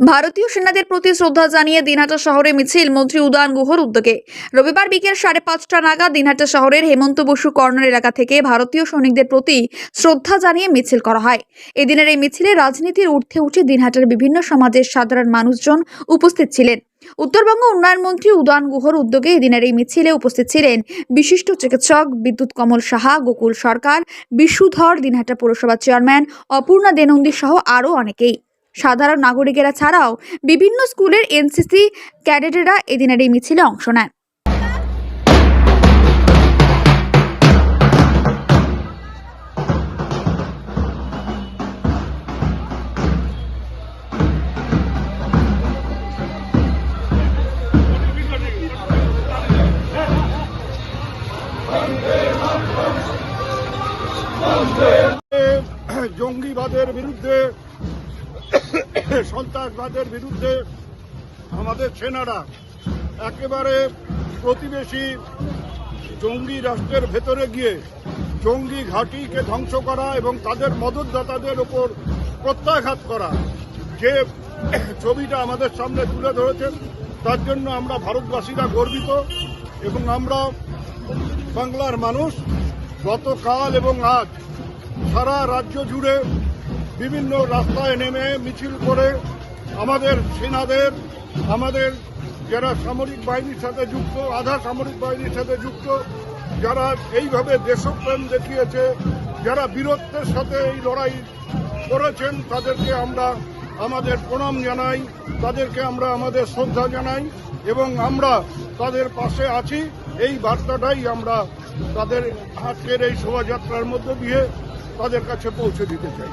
ভারতীয় সেনাদের প্রতি শ্রদ্ধা জানিয়ে দিনহাটা শহরে মিছিল মন্ত্রী উদয়ন গুহর উদ্যোগে। রবিবার বিকেল সাড়ে পাঁচটা নাগাদ দিনহাটা শহরের হেমন্ত বসু কর্নার এলাকা থেকে ভারতীয় সৈনিকদের প্রতি শ্রদ্ধা জানিয়ে মিছিল করা হয়। এদিনের এই মিছিলে রাজনীতির ঊর্ধ্বে উঠে দিনহাটার বিভিন্ন সমাজের সাধারণ মানুষজন উপস্থিত ছিলেন। উত্তরবঙ্গ উন্নয়ন মন্ত্রী উদয়ন গুহর উদ্যোগে এদিনের এই মিছিলে উপস্থিত ছিলেন বিশিষ্ট চিকিৎসক বিদ্যুৎ কমল সাহা, গোকুল সরকার, বিশুধর দিনহাটা পৌরসভা চেয়ারম্যান, অপূর্ণা দেনন্দী সহ আরও অনেকেই। সাধারণ নাগরিকেরা ছাড়াও বিভিন্ন স্কুলের এনসিসি ক্যাডেটেরা এদিনের এই মিছিলে অংশ নেন। জঙ্গিবাদের বিরুদ্ধে সন্ত্রাসবাদের বিরুদ্ধে আমাদের সেনারা একেবারে প্রতিবেশী জঙ্গি রাষ্ট্রের ভেতরে গিয়ে জঙ্গি ঘাঁটিকে ধ্বংস করা এবং তাদের মদতদাতাদের ওপর প্রত্যাঘাত করা যে ছবিটা আমাদের সামনে তুলে ধরেছেন তার জন্য আমরা ভারতবাসীরা গর্বিত এবং আমরা বাংলার মানুষ গতকাল এবং আজ সারা রাজ্য জুড়ে বিভিন্ন রাস্তায় নেমে মিছিল করে আমাদের সেনাদের, আমাদের যারা সামরিক বাহিনীর সাথে যুক্ত, আধা সামরিক বাহিনীর সাথে যুক্ত, যারা এইভাবে দেশপ্রেম দেখিয়েছে, যারা বীরত্বের সাথে এই লড়াই করেছেন, তাদেরকে আমরা আমাদের প্রণাম জানাই, তাদেরকে আমরা আমাদের শ্রদ্ধা জানাই এবং আমরা তাদের পাশে আছি। এই বার্তাটাই আমরা তাদের আজকের এই শোভাযাত্রার মধ্য দিয়ে তাদের কাছে পৌঁছে দিতে চাই।